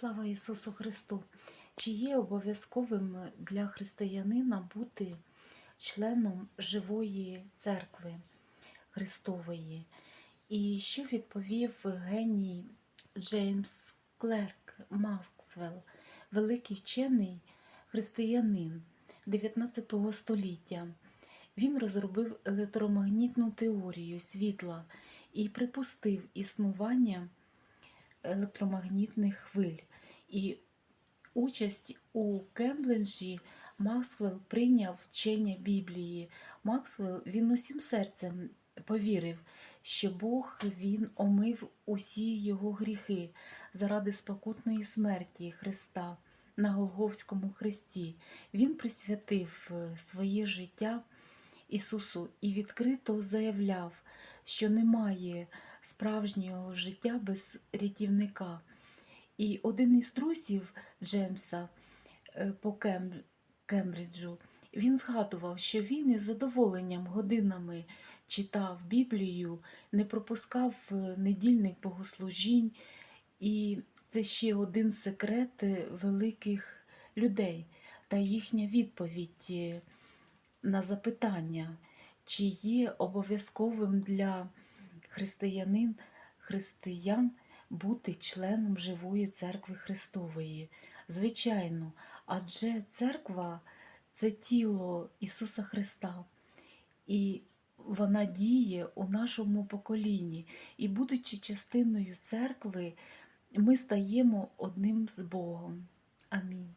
Слава Ісусу Христу! Чи є обов'язковим для християнина бути членом живої церкви Христової? І що відповів геній Джеймс Клерк Максвелл, великий вчений християнин 19 століття? Він розробив електромагнітну теорію світла і припустив існування електромагнітних хвиль. І участь у Кембриджі Максвелл прийняв вчення Біблії. Максвелл він усім серцем повірив, що Бог він омив усі його гріхи заради спокутної смерті Христа на Голговському хресті. Він присвятив е, своє життя Ісусу і відкрито заявляв, що немає справжнього життя без рятівника. І один із друзів Джемса е, по Кем- Кембриджу він згадував, що він із задоволенням годинами читав Біблію, не пропускав е, недільних богослужінь, і це ще один секрет е, великих людей та їхня відповідь на запитання, чи є обов'язковим для християнин, християн бути членом живої церкви Христової. Звичайно, адже церква це тіло Ісуса Христа, і вона діє у нашому поколінні. І, будучи частиною церкви, ми стаємо одним з Богом. Амінь.